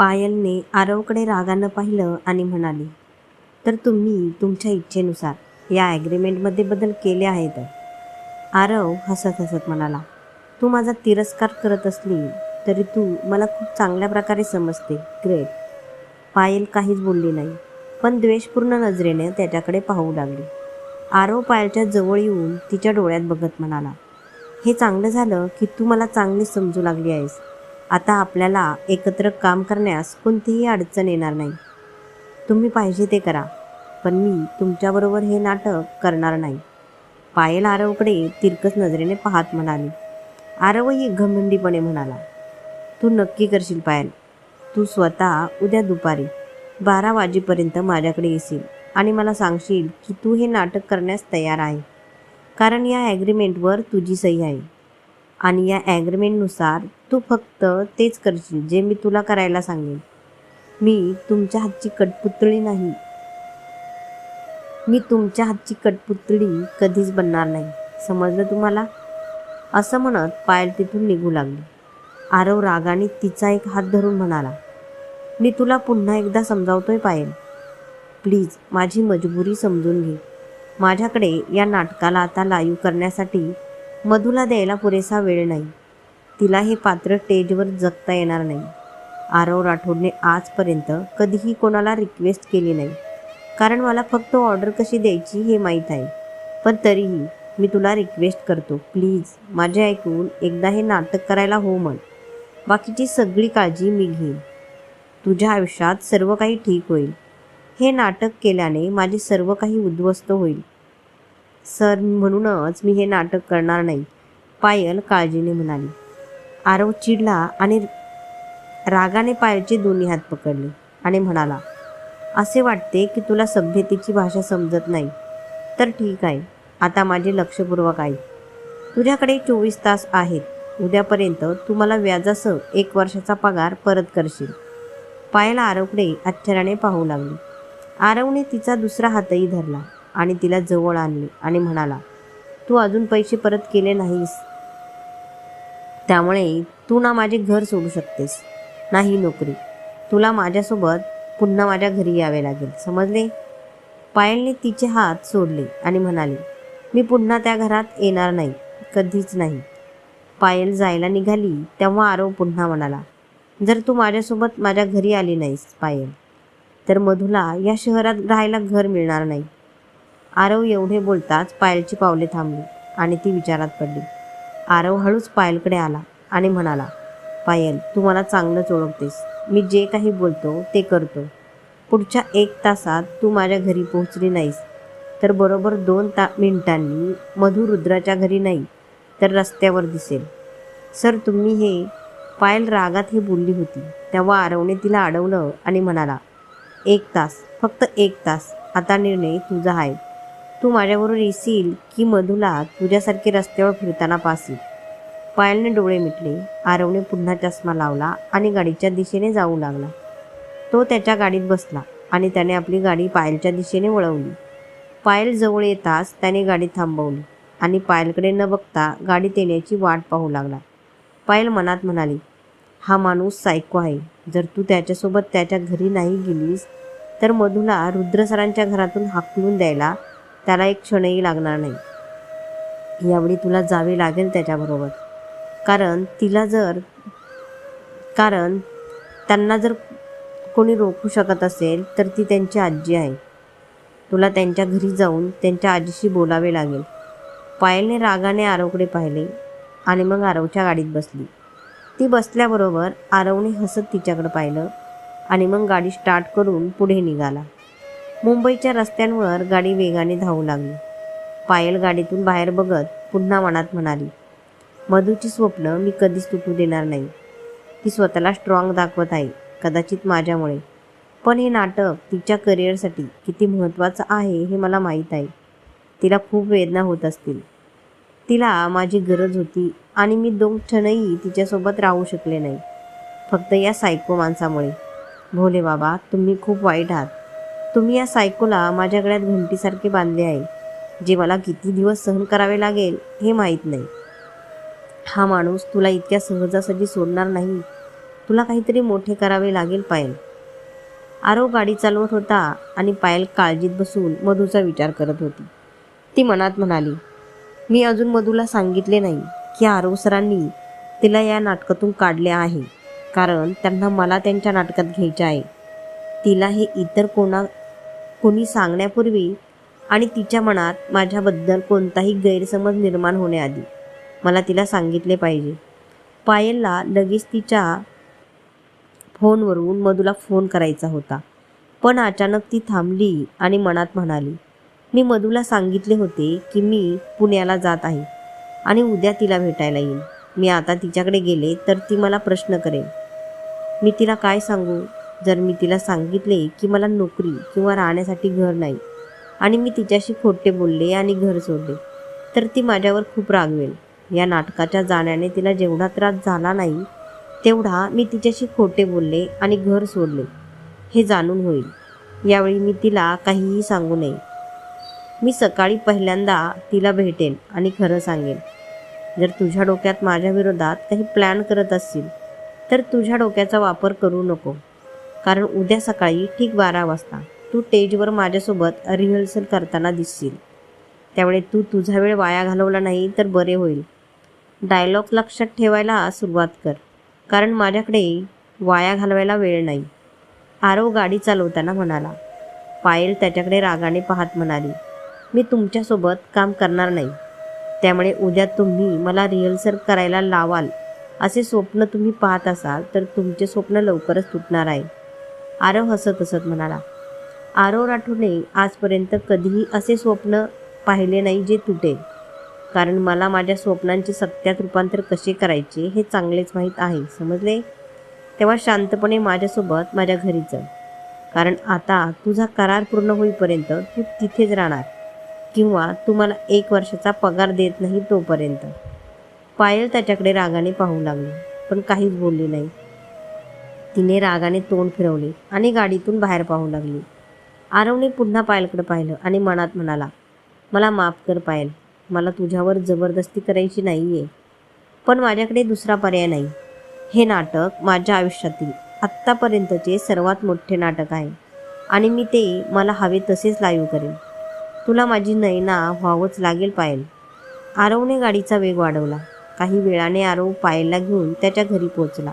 पायलने आरवकडे रागानं पाहिलं आणि म्हणाली तर तुम्ही तुमच्या इच्छेनुसार या ॲग्रीमेंटमध्ये बदल केले आहेत. आरव हसत हसत म्हणाला तू माझा तिरस्कार करत असली तरी तू मला खूप चांगल्या प्रकारे समजते ग्रेट. पायल काहीच बोलली नाही पण द्वेषपूर्ण नजरेने त्याच्याकडे पाहू लागली. आरव पायलच्या जवळ येऊन तिच्या डोळ्यात बघत म्हणाला हे चांगलं झालं की तू मला चांगली समजू लागली आहेस. आता आपल्याला एकत्र काम करण्यास कोणतीही अडचण येणार नाही. तुम्ही पाहिजे ते करा पण मी तुमच्याबरोबर हे नाटक करणार नाही. पायल आरवकडे तिरकस नजरेने पाहत म्हणाली. आरवही घमंडीपणे म्हणाला तू नक्की करशील पायल. तू स्वतः उद्या दुपारी बारा वाजेपर्यंत माझ्याकडे येशील आणि मला सांगशील की तू हे नाटक करण्यास तयार आहे. कारण या ॲग्रीमेंटवर तुझी सही आहे. आणि या ॲग्रीमेंटनुसार तू फक्त तेच करशील जे मी तुला करायला सांगेन. मी तुमच्या हातची कटपुतळी नाही. मी तुमच्या हातची कटपुतळी कधीच बनणार नाही. समजलं तुम्हाला? असं म्हणत पायल तिथून निघू लागली. आरव रागाने तिचा एक हात धरून म्हणाला मी तुला पुन्हा एकदा समजावतोय पायल. प्लीज माझी मजबुरी समजून घे. माझ्याकडे या नाटकाला आता लाईव्ह करण्यासाठी मधूला द्यायला पुरेसा वेळ नाही. तिला हे पात्र स्टेजवर जगता येणार नाही. आरव राठोडने आजपर्यंत कधीही कोणाला रिक्वेस्ट केली नाही. कारण मला फक्त ऑर्डर कशी द्यायची हे माहीत आहे. पण तरीही मी तुला रिक्वेस्ट करतो प्लीज माझे ऐकून एकदा हे नाटक करायला हो म्हण. बाकीची सगळी काळजी मी घेईन. तुझ्या आयुष्यात सर्व काही ठीक होईल. हे नाटक केल्याने माझे सर्व काही उद्ध्वस्त होईल. सर म्हणूनच मी हे नाटक करणार नाही. पायल काळजीने म्हणाली. आरव चिडला आणि रागाने पायलचे दोन्ही हात पकडले आणि म्हणाला असे वाटते की तुला सभ्यतेची भाषा समजत नाही. तर ठीक आहे आता माझे लक्षपूर्वक आहे तुझ्याकडे चोवीस तास आहेत. उद्यापर्यंत तू मला व्याजासह एक वर्षाचा पगार परत करशील. पायल आरवकडे आश्चर्याने पाहू लागली. आरवने तिचा दुसरा हातही धरला. आणि तिला जवळ आणले आणि म्हणाला तू अजून पैसे परत केले नाहीस. त्यामुळे तू ना माझे घर सोडू शकतेस नाही नोकरी. तुला माझ्यासोबत पुन्हा माझ्या घरी यावे लागेल. समजले? पायलने तिचे हात सोडले आणि म्हणाले मी पुन्हा त्या घरात येणार नाही कधीच नाही. पायल जायला निघाली तेव्हा आरव पुन्हा म्हणाला जर तू माझ्यासोबत माझ्या घरी आली नाहीस पायल तर मधुला या शहरात राहायला घर मिळणार नाही. आरव एवढे बोलताच पायलची पावले थांबली आणि ती विचारात पडली. आरव हळूच पायलकडे आला आणि म्हणाला पायल तू मला चांगलंच ओळखतेस. मी जे काही बोलतो ते करतो. पुढच्या एक तासात तू माझ्या घरी पोहोचली नाहीस. तर बरोबर दोन ता मिनिटांनी मधु रुद्राच्या घरी नाही तर रस्त्यावर दिसेल. सर तुम्ही हे पायल रागात हे बोलली होती. तेव्हा आरवने तिला अडवलं आणि म्हणाला एक तास फक्त एक तास. आता निर्णय तुझा आहे. तू माझ्याबरोबर येशील की मधुला तुझ्यासारखे रस्त्यावर फिरताना पासील पायलने डोळे मिटले. आरवने पुन्हा चष्मा लावला आणि गाडीच्या दिशेने जाऊ लागला. तो त्याच्या गाडीत बसला आणि त्याने आपली गाडी पायलच्या दिशेने वळवली. पायल जवळ येताच त्याने गाडी थांबवली आणि पायलकडे न बघता गाडीत येण्याची वाट पाहू लागला. पायल मनात म्हणाली हा माणूस सायको आहे. जर तू त्याच्यासोबत त्याच्या घरी नाही गेलीस तर मधुला रुद्रसरांच्या घरातून हाकलून द्यायला त्याला एक क्षणही लागणार नाही. यावेळी तुला जावे लागेल त्याच्याबरोबर. कारण तिला जर कारण त्यांना जर कोणी रोखू शकत असेल तर ती त्यांची आजी आहे. तुला त्यांच्या घरी जाऊन त्यांच्या आजीशी बोलावे लागेल. पायलने रागाने आरवकडे पाहिले आणि मग आरवच्या गाडीत बसली. ती बसल्याबरोबर आरवने हसत तिच्याकडे पाहिलं आणि मग गाडी स्टार्ट करून पुढे निघाला. मुंबईच्या रस्त्यांवर गाडी वेगाने धावू लागली. पायल गाडीतून बाहेर बघत पुन्हा मनात म्हणाली मधूची स्वप्न मी कधीच तुटू देणार नाही. ती स्वतःला स्ट्रॉंग दाखवत आहे कदाचित माझ्यामुळे. पण हे नाटक तिच्या करिअरसाठी किती महत्त्वाचं आहे हे मला माहीत आहे. तिला खूप वेदना होत असतील. तिला माझी गरज होती आणि मी दोन क्षणही तिच्यासोबत राहू शकले नाही. फक्त या सायको माणसामुळे. भोले बाबा तुम्ही खूप वाईट आहात. तुम्ही या सायकोला माझ्या गळ्यात घंटीसारखे बांधले आहे. जे मला किती दिवस सहन करावे लागेल हे माहीत नाही. हा माणूस तुला इतक्या सहजासहजी सोडणार नाही. तुला काहीतरी मोठे करावे लागेल पायल. आरव गाडी चालवत होता आणि पायल काळजीत बसून मधूचा विचार करत होती. ती मनात म्हणाली मी अजून मधूला सांगितले नाही की आरव सरांनी तिला या नाटकातून काढले आहे. कारण त्यांना मला त्यांच्या नाटकात घ्यायचे आहे. तिला हे इतर कोणा कोणी सांगण्यापूर्वी आणि तिच्या मनात माझ्याबद्दल कोणताही गैरसमज निर्माण होण्याआधी मला तिला सांगितले पाहिजे. पायलला लगेच तिच्या फोनवरून मधूला फोन करायचा होता. पण अचानक ती थांबली आणि मनात म्हणाली मी मधूला सांगितले होते की मी पुण्याला जात आहे आणि उद्या तिला भेटायला येईन. मी आता तिच्याकडे गेले तर ती मला प्रश्न करेल. मी तिला काय सांगू? जर मी तिला सांगितले की मला नोकरी किंवा राहण्यासाठी घर नाही आणि मी तिच्याशी खोटे बोलले आणि घर सोडले तर ती माझ्यावर खूप रागवेल या नाटकाच्या जाण्याने तिला जेवढा त्रास झाला नाही तेवढा मी तिच्याशी खोटे बोलले आणि घर सोडले हे जाणून होईल. यावेळी मी तिला काहीही सांगू नये. मी सकाळी पहिल्यांदा तिला भेटेन आणि खरं सांगेन. जर तुझ्या डोक्यात माझ्या विरोधात काही प्लॅन करत असतील तर तुझ्या डोक्याचा वापर करू नको. कारण उद्या सकाळी ठीक बारा वाजता तू स्टेजवर माझ्यासोबत रिहर्सल करताना दिसशील. त्यामुळे तू तुझा वेळ वाया घालवला नाही तर बरे होईल. डायलॉग लक्षात ठेवायला सुरुवात कर. कारण माझ्याकडे वाया घालवायला वेळ नाही. आरव गाडी चालवताना म्हणाला पायल त्याच्याकडे रागाने पाहत म्हणाली मी तुमच्यासोबत काम करणार नाही. त्यामुळे उद्या तुम्ही मला रिहर्सल करायला लावाल. असे स्वप्न तुम्ही पाहत असाल तर तुमचे स्वप्न लवकरच तुटणार आहे. आरव हसत हसत म्हणाला आरव राठोडने आजपर्यंत कधीही असे स्वप्न पाहिले नाही जे तुटेल. कारण मला माझ्या स्वप्नांचे सत्यात रूपांतर कसे करायचे हे चांगलेच माहीत आहे समजले? तेव्हा शांतपणे माझ्यासोबत माझ्या घरी चल. कारण आता तुझा करार पूर्ण होईपर्यंत तू तिथेच राहणार. किंवा तू मला एक वर्षाचा पगार देत नाही तोपर्यंत. पायल त्याच्याकडे रागाने पाहू लागली पण काहीच बोलली नाही. तिने रागाने तोंड फिरवले आणि गाडीतून बाहेर पाहू लागली. आरवने पुन्हा पायलकडे पाहिलं आणि मनात म्हणाला मला माफ कर पायल मला तुझ्यावर जबरदस्ती करायची नाही आहे पण माझ्याकडे दुसरा पर्याय नाही. हे नाटक माझ्या आयुष्यातील आत्तापर्यंतचे सर्वात मोठे नाटक आहे आणि मी ते मला हवे तसेच लाईव्ह करेन. तुला माझी नयना व्हावंच लागेल पायल. आरवने गाडीचा वेग वाढवला. काही वेळाने आरव पायलला घेऊन त्याच्या घरी पोचला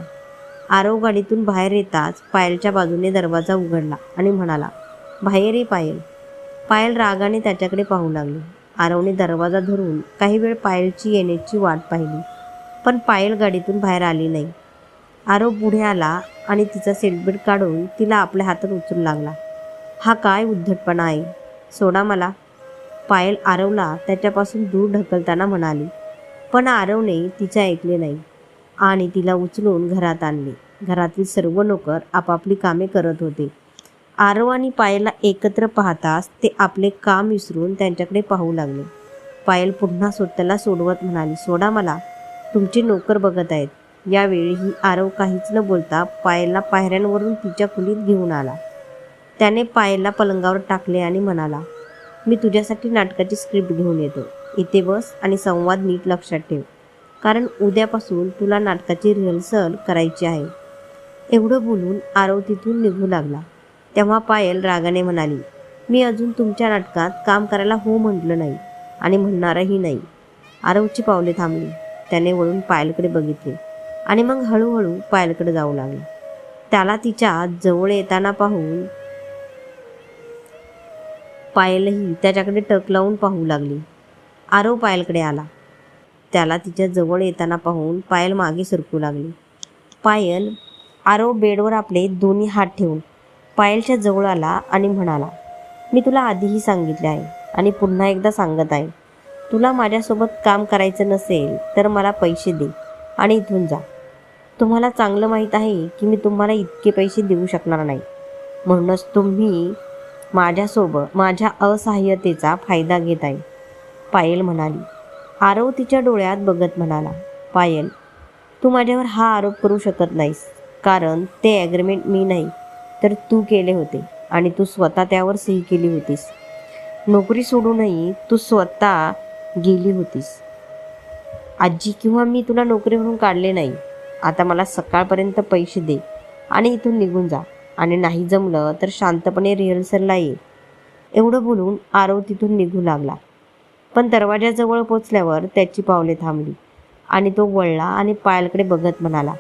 आरव गाडीतून बाहेर येताच पायलच्या बाजूने दरवाजा उघडला आणि म्हणाला बाहेर ये पायल. पायल रागाने त्याच्याकडे पाहू लागली. आरवने दरवाजा धरून काही वेळ पायलची येण्याची वाट पाहिली पण पायल गाडीतून बाहेर आली नाही. आरव पुढे आला आणि तिचा सेटबेल्ट काढून तिला आपल्या हातात उचलू लागला. हा काय उद्धटपणा आहे? सोडा मला. पायल आरवला त्याच्यापासून दूर ढकलताना म्हणाली पण आरवने तिचे ऐकले नाही. आणि तिला उचलून घरात आणले. घरातील सर्व नोकर आपापली कामे करत होते. आरव आणि पायलला एकत्र पाहताच ते आपले काम विसरून त्यांच्याकडे पाहू लागले. पायल पुन्हा स्वतःला सोडवत म्हणाली सोडा मला. तुमचे नोकर बघत आहेत. यावेळीही आरव काहीच न बोलता पायलला पायऱ्यांवरून तिच्या खोलीत घेऊन आला. त्याने पायलला पलंगावर टाकले आणि म्हणाला मी तुझ्यासाठी नाटकाची स्क्रिप्ट घेऊन येतो. इथे बस आणि संवाद नीट लक्षात ठेव. कारण उद्यापासून तुला नाटकाची रिहर्सल करायची आहे. एवढं बोलून आरव तिथून निघू लागला. तेव्हा पायल रागाने म्हणाली मी अजून तुमच्या नाटकात काम करायला हो म्हटलं नाही आणि म्हणणारही नाही. आरवची पावले थांबली. त्याने वळून पायलकडे बघितले आणि मग हळूहळू पायलकडे जाऊ लागला. त्याला तिच्या जवळ येताना पाहून पायलही त्याच्याकडे टक लावून पाहू लागली. आरव पायलकडे आला. त्याला तिच्या जवळ येताना पाहून पायल मागे सरकू लागली. पायल आरव बेडवर आपले दोन्ही हात ठेवून पायलच्या जवळ आला आणि म्हणाला मी तुला आधीही सांगितले आहे आणि पुन्हा एकदा सांगत आहे. तुला माझ्यासोबत काम करायचं नसेल तर मला पैसे दे आणि इथून जा. तुम्हाला चांगलं माहीत आहे की मी तुम्हाला इतके पैसे देऊ शकणार नाही. म्हणूनच तुम्ही माझ्यासोबत माझ्या असहाय्यतेचा फायदा घेत आहे. पायल म्हणाली. आरव तिच्या डोळ्यात बघत म्हणाला पायल तू माझ्यावर हा आरोप करू शकत नाहीस. कारण ते ॲग्रीमेंट मी नाही तर तू केले होते आणि तू स्वतः त्यावर सही केली होतीस. नोकरी सोडूनही तू स्वतः गेली होतीस. आजी किंवा मी तुला नोकरीवरून काढले नाही. आता मला सकाळपर्यंत पैसे दे आणि इथून निघून जा. आणि नाही जमलं तर शांतपणे रिहर्सलला ये. एवढं बोलून आरव तिथून निघू लागला. पण दरवाजाजवळ पोचल्यावर त्याची पावले थांबली आणि तो वळला आणि पायलकडे बघत म्हणाला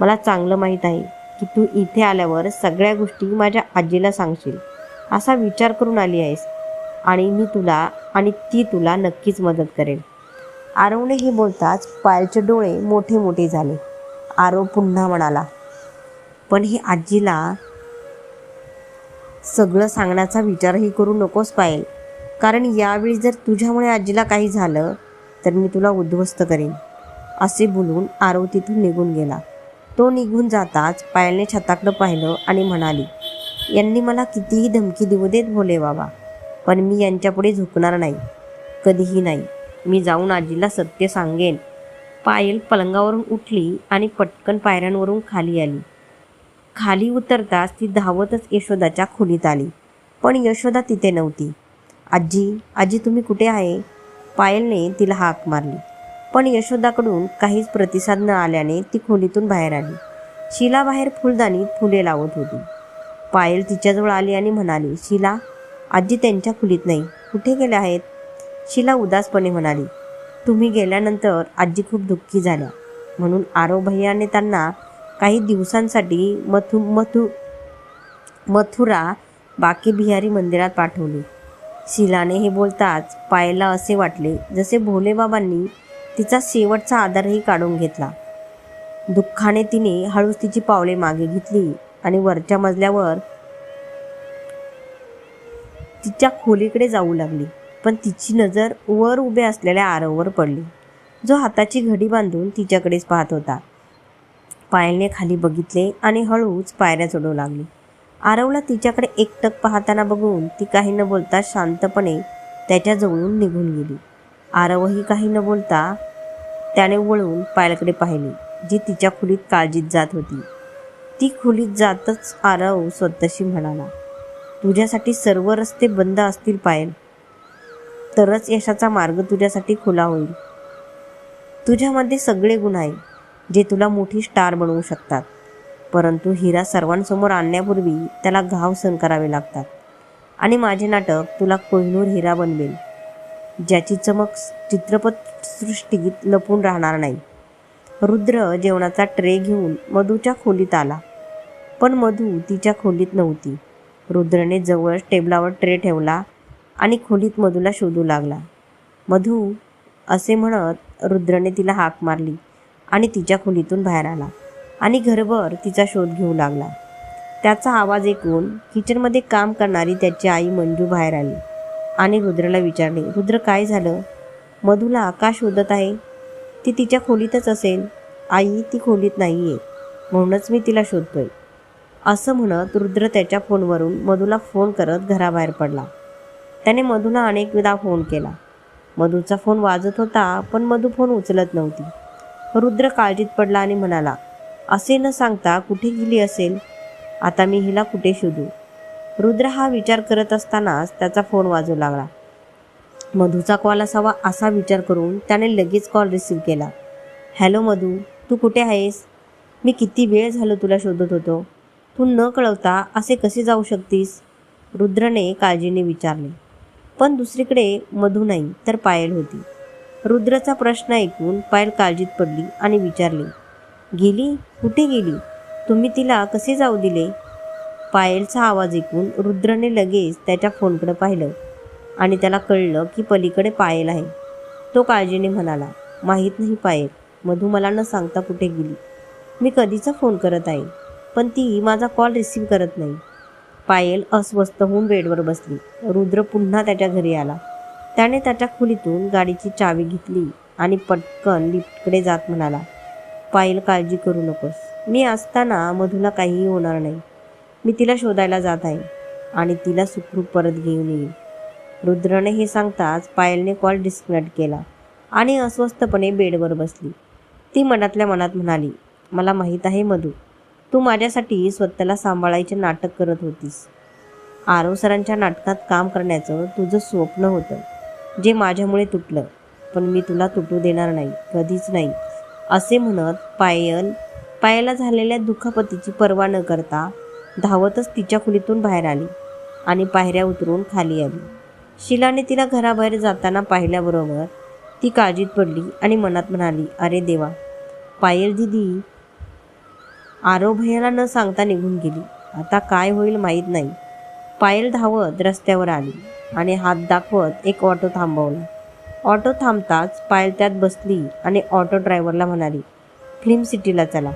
मला चांगलं माहीत आहे की तू इथे आल्यावर सगळ्या गोष्टी माझ्या आजीला सांगशील. असा विचार करून आली आहेस आणि मी तुला आणि ती तुला नक्कीच मदत करेल. आरवने हे बोलताच पायलचे डोळे मोठे मोठे झाले. आरव पुन्हा म्हणाला पण हे आजीला सगळं सांगण्याचा विचारही करू नकोस पायल. कारण यावेळी जर तुझ्यामुळे आजीला काही झालं तर मी तुला उद्ध्वस्त करेन. असे बोलून आरव तिथून निघून गेला. तो निघून जाताच पायलने छताकडं पाहिलं आणि म्हणाली यांनी मला कितीही धमकी देऊ देत बोले बाबा पण मी यांच्यापुढे झुकणार नाही. कधीही नाही. मी जाऊन आजीला सत्य सांगेन. पायल पलंगावरून उठली आणि पटकन पायऱ्यांवरून खाली आली. खाली उतरताच ती धावतच यशोदाच्या खोलीत आली. पण यशोदा तिथे नव्हती. आजी आजी तुम्ही कुठे आहे? पायलने तिला हाक मारली. पण यशोदाकडून काहीच प्रतिसाद न आल्याने ती खोलीतून बाहेर आली. शिला बाहेर फुलदाणीत फुले लावत होती. पायल तिच्याजवळ आली आणि म्हणाली शिला आजी त्यांच्या खोलीत नाही. कुठे गेल्या आहेत? शिला उदासपणे म्हणाली तुम्ही गेल्यानंतर आजी खूप दुःखी झाल्या. म्हणून आरो भैयाने त्यांना काही दिवसांसाठी मथु मथु मथुरा बाकी बिहारी मंदिरात पाठवली. शिलाने हे बोलताच पायला असे वाटले जसे भोलेबाबांनी तिचा शेवटचा आधारही काढून घेतला. दुःखाने तिने हळूच तिची पावले मागे घेतली आणि वरच्या मजल्यावर तिच्या खोलीकडे जाऊ लागली. पण तिची नजर वर उभे असलेल्या आरववर पडली. जो हाताची घडी बांधून तिच्याकडेच पाहत होता. पायलने खाली बघितले आणि हळूच पायऱ्या चढू लागली. आरवला तिच्याकडे एकटक पाहताना बघून ती काही न बोलता शांतपणे त्याच्याजवळून निघून गेली. आरवही काही न बोलता त्याने वळून पायलकडे पाहिली जी तिच्या खोलीत काळजीत जात होती. ती खोलीत जातच आरव स्वतःशी म्हणाला तुझ्यासाठी सर्व रस्ते बंद असतील पायल. तरच यशाचा मार्ग तुझ्यासाठी खुला होईल. तुझ्यामध्ये सगळे गुण आहे जे तुला मोठी स्टार बनवू शकतात. परंतु हिरा सर्वांसमोर आणण्यापूर्वी त्याला घाव सहन करावे लागतात. आणि माझे नाटक तुला कोहिनूर हिरा बनवेल ज्याची चमक चित्रपटसृष्टीत लपून राहणार नाही. रुद्र जेवणाचा ट्रे घेऊन मधूच्या खोलीत आला. पण मधू तिच्या खोलीत नव्हती. रुद्रने जवळच टेबलावर ट्रे ठेवला आणि खोलीत मधूला शोधू लागला. मधू असे म्हणत रुद्रने तिला हाक मारली आणि तिच्या खोलीतून बाहेर आला. आणि घरभर तिचा शोध घेऊ लागला. त्याचा आवाज ऐकून किचनमध्ये काम करणारी त्याची आई मंजू बाहेर आली आणि रुद्रला विचारले रुद्र काय झालं? मधूला का शोधत आहे? ती तिच्या खोलीतच असेल. आई ती खोलीत नाही आहे म्हणूनच मी तिला शोधतोय. असं म्हणत रुद्र त्याच्या फोनवरून मधूला फोन करत घराबाहेर पडला. त्याने मधूला अनेकदा फोन केला. मधूचा फोन वाजत होता पण मधू फोन उचलत नव्हती. रुद्र काळजीत पडला आणि म्हणाला असे न सांगता कुठे गेली असेल? आता मी हिला कुठे शोधू? रुद्र हा विचार करत असतानाच त्याचा फोन वाजू लागला. मधूचा कॉल असावा असा विचार करून त्याने लगेच कॉल रिसीव केला. हॅलो मधू तू कुठे आहेस? मी किती वेळ झालो तुला शोधत होतो. तू न कळवता असे कसे जाऊ शकतीस? रुद्रने काळजीने विचारले. पण दुसरीकडे मधू नाही तर पायल होती. रुद्रचा प्रश्न ऐकून पायल काळजीत पडली आणि विचारली गेली? कुठे गेली? तुम्ही तिला कसे जाऊ दिले? पायलचा आवाज ऐकून रुद्रने लगेच त्याच्या फोनकडे पाहिलं आणि त्याला कळलं की पलीकडे पायल आहे. तो काळजीने म्हणाला माहीत नाही पायल मधू मला न सांगता कुठे गेली. मी कधीचा फोन करत आहे पण ती माझा कॉल रिसीव करत नाही. पायल अस्वस्थ होऊन बेडवर बसली. रुद्र पुन्हा त्याच्या घरी आला. त्याने त्याच्या खोलीतून गाडीची चावी घेतली आणि पटकन लिफ्टकडे जात म्हणाला पायल काळजी करू नकोस. मी असताना मधूला काहीही होणार नाही. मी तिला शोधायला जात आहे आणि तिला सुखरूप परत घेऊन येईल रुद्रने हे सांगताच पायलने कॉल डिस्कनेक्ट केला आणि अस्वस्थपणे बेडवर बसली. ती मनातल्या मनात म्हणाली मला माहीत आहे मधू तू माझ्यासाठी स्वतःला सांभाळायचे नाटक करत होतीस. आरव सरांच्या नाटकात काम करण्याचं तुझं स्वप्न होतं जे माझ्यामुळे तुटलं पण मी तुला तुटू देणार नाही कधीच नाही. असे म्हणत पायल पायाला झालेल्या दुखापतीची पर्वा न करता धावतच तिच्या खोलीतून बाहेर आली आणि पायऱ्या उतरून खाली आली. शिलाने तिला घराबाहेर जाताना पाहिल्याबरोबर ती काळजीत पडली आणि मनात म्हणाली अरे देवा पायल दिदी आरो भैयाला न सांगता निघून गेली. आता काय होईल माहीत नाही. पायल धावत रस्त्यावर आली आणि हात दाखवत एक ऑटो थांबवला. ऑटो थांबताच पायल त्यात बसली आणि ऑटो ड्रायव्हरला म्हणाली फिल्म सिटीला चला.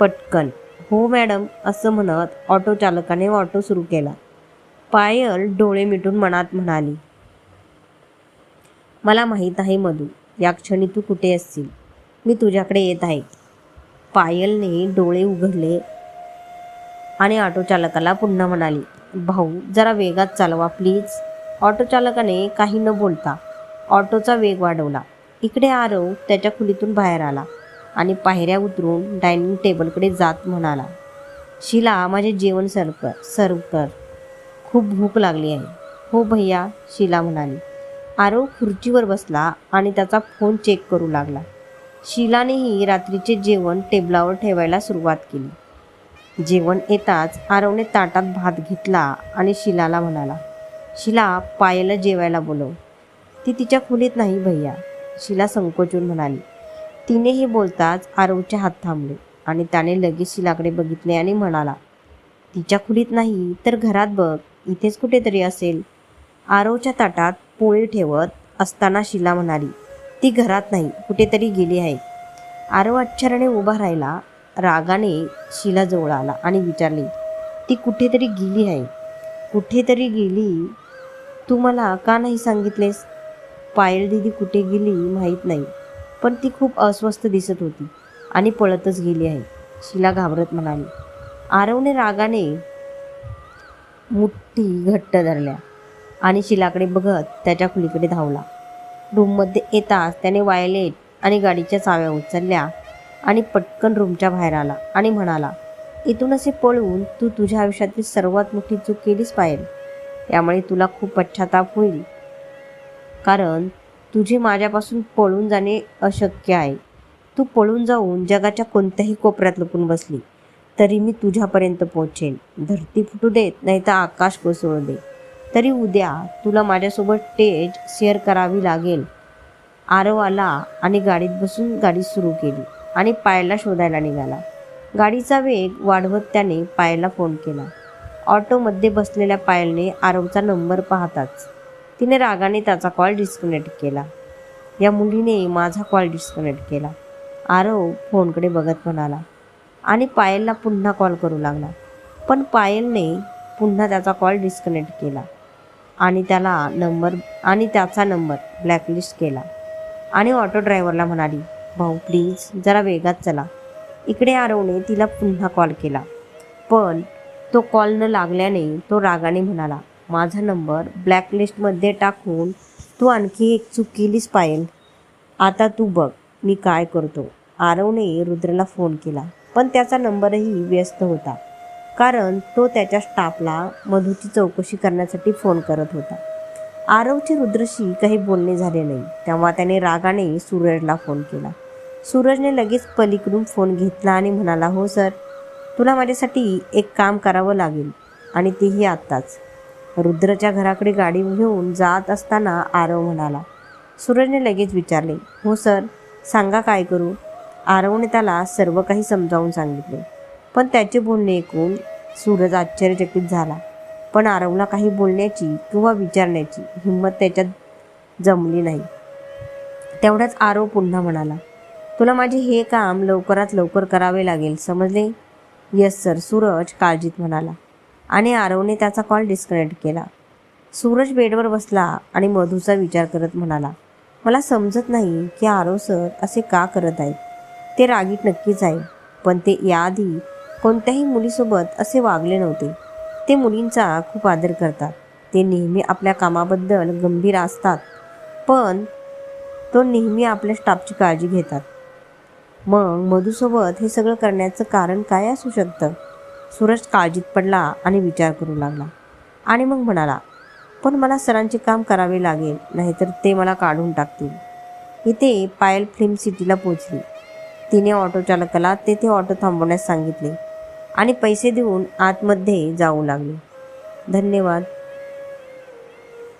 पटकन. हो मॅडम असं म्हणत ऑटो चालकाने ऑटो सुरू केला. पायल डोळे मिटून मनात म्हणाली मला माहीत आहे मधू या क्षणी तू कुठे असशील? मी तुझ्याकडे येत आहे. पायलने डोळे उघडले आणि ऑटो चालकाला पुन्हा म्हणाली भाऊ जरा वेगात चालवा प्लीज. ऑटो चालकाने काही न बोलता ऑटोचा वेग वाढवला. इकडे आरव त्याच्या खोलीतून बाहेर आला आणि पायऱ्या उतरून डायनिंग टेबलकडे जात म्हणाला शिला माझे जेवण सर्व कर सर्व कर. खूप भूक लागली आहे. हो भैया शिला म्हणाली. आरव खुर्चीवर बसला आणि त्याचा फोन चेक करू लागला. शिलानेही रात्रीचे जेवण टेबलावर ठेवायला सुरुवात केली. जेवण येताच आरवने ताटात भात घेतला आणि शिलाला म्हणाला शिला पायला जेवायला बोलव. ती तिच्या खोलीत नाही भैया शिला संकोचून म्हणाली. तिनेही बोलताच आरवचे हात थांबले आणि त्याने लगेच शिलाकडे बघितले आणि म्हणाला तिच्या खोलीत नाही तर घरात बघ इथेच कुठेतरी असेल. आरवच्या ताटात पोळी ठेवत असताना शिला म्हणाली ती घरात नाही कुठेतरी गेली आहे. आरव आश्चर्याने उभा राहिला रागाने शिला जवळ आला आणि विचारली ती कुठेतरी गेली आहे कुठेतरी गेली तू मला का नाही सांगितलेस? पायल दिदी कुठे गेली माहीत नाही पण ती खूप अस्वस्थ दिसत होती आणि पळतच गेली आहे शिला घाबरत म्हणाली. आरवने रागाने मुठ्ठी घट्ट धरल्या आणि शिलाकडे बघत त्याच्या खुलीकडे धावला. रूममध्ये येताच त्याने वायलेट आणि गाडीच्या चाव्या उचलल्या आणि पटकन रूमच्या बाहेर आला आणि म्हणाला इथून असे पळून तू तुझ्या आयुष्यातील सर्वात मोठी चूक केलीच पाहिजे त्यामुळे तुला खूप पश्चाताप होईल कारण तुझे माझ्यापासून पळून जाणे अशक्य आहे. तू पळून जाऊन जगाच्या कोणत्याही कोपऱ्यात लपून बसली तरी मी तुझ्यापर्यंत पोहोचेन. धरती फुटू देत नाही तर आकाश कोसळू दे. तरी उद्या तुला माझ्यासोबत स्टेज शेअर करावी लागेल. आरव आला आणि गाडीत बसून गाडी सुरू केली आणि पायला शोधायला निघाला. गाडीचा वेग वाढवत त्याने पायला फोन केला. ऑटोमध्ये बसलेल्या पायलने आरवचा नंबर पाहताच तिने रागाने त्याचा कॉल डिस्कनेक्ट केला. या मुलीने माझा कॉल डिस्कनेक्ट केला. आरव फोनकडे बघत म्हणाला आणि पायलला पुन्हा कॉल करू लागला. पण पायलने पुन्हा त्याचा कॉल डिस्कनेक्ट केला आणि त्याला नंबर आणि त्याचा नंबर ब्लॅकलिस्ट केला. आणि ऑटो ड्रायव्हरला म्हणाली भाऊ प्लीज जरा वेगात चला. इकडे आरवने तिला पुन्हा कॉल केला. पण तो कॉल न लागल्याने तो रागाने म्हणाला माझा नंबर ब्लॅकलिस्टमध्ये टाकून तू आणखी एक चूक केलीच पाहिजे आता तू बघ मी काय करतो. आरवने रुद्रला फोन केला पण त्याचा नंबरही व्यस्त होता. कारण तो त्याच्या स्टाफला मधूची चौकशी करण्यासाठी फोन करत होता. आरवचे रुद्रशी काही बोलणे झाले नाही तेव्हा त्याने रागाने सूरजला फोन केला. सूरजने लगेच पलीकडून फोन घेतला आणि म्हणाला हो सर तुला माझ्यासाठी एक काम करावं लागेल आणि तेही आत्ताच. रुद्रच्या घराकडे गाडी घेऊन जात असताना आरव म्हणाला सूरजने लगेच विचारले हो सर सांगा काय करू? आरवने त्याला सर्व काही समजावून सांगितले पण त्याचे बोलणे ऐकून सूरज आश्चर्यचकित झाला. पण आरवला काही बोलण्याची किंवा विचारण्याची हिंमत त्याच्यात जमली नाही. तेवढ्याच आरव पुन्हा म्हणाला तुला माझे हे काम लवकरात लवकर करावे लागेल समजले? यस सर सूरज काळजीत म्हणाला. आणि आरवने त्याचा कॉल डिस्कनेक्ट केला. सूरज बेडवर बसला आणि मधूचा विचार करत म्हणाला मला समजत नाही की आरव सर असे का करत आहेत. ते रागीट नक्कीच आहे पण ते याआधी कोणत्याही मुलीसोबत असे वागले नव्हते. ते मुलींचा खूप आदर करतात. ते नेहमी आपल्या कामाबद्दल गंभीर असतात पण तो नेहमी आपल्या स्टाफची काळजी घेतात. मग मधूसोबत हे सगळं करण्याचं कारण काय असू शकतं? सूरज काळजीत पडला आणि विचार करू लागला. आणि मग म्हणाला पण मला सरांचे काम करावे लागेल नाहीतर ते मला काढून टाकतील. इथे पायल फिल्म सिटीला पोचली तिने ऑटो चालकाला तेथे ऑटो थांबवण्यास सांगितले आणि पैसे देऊन आतमध्ये जाऊ लागले. धन्यवाद.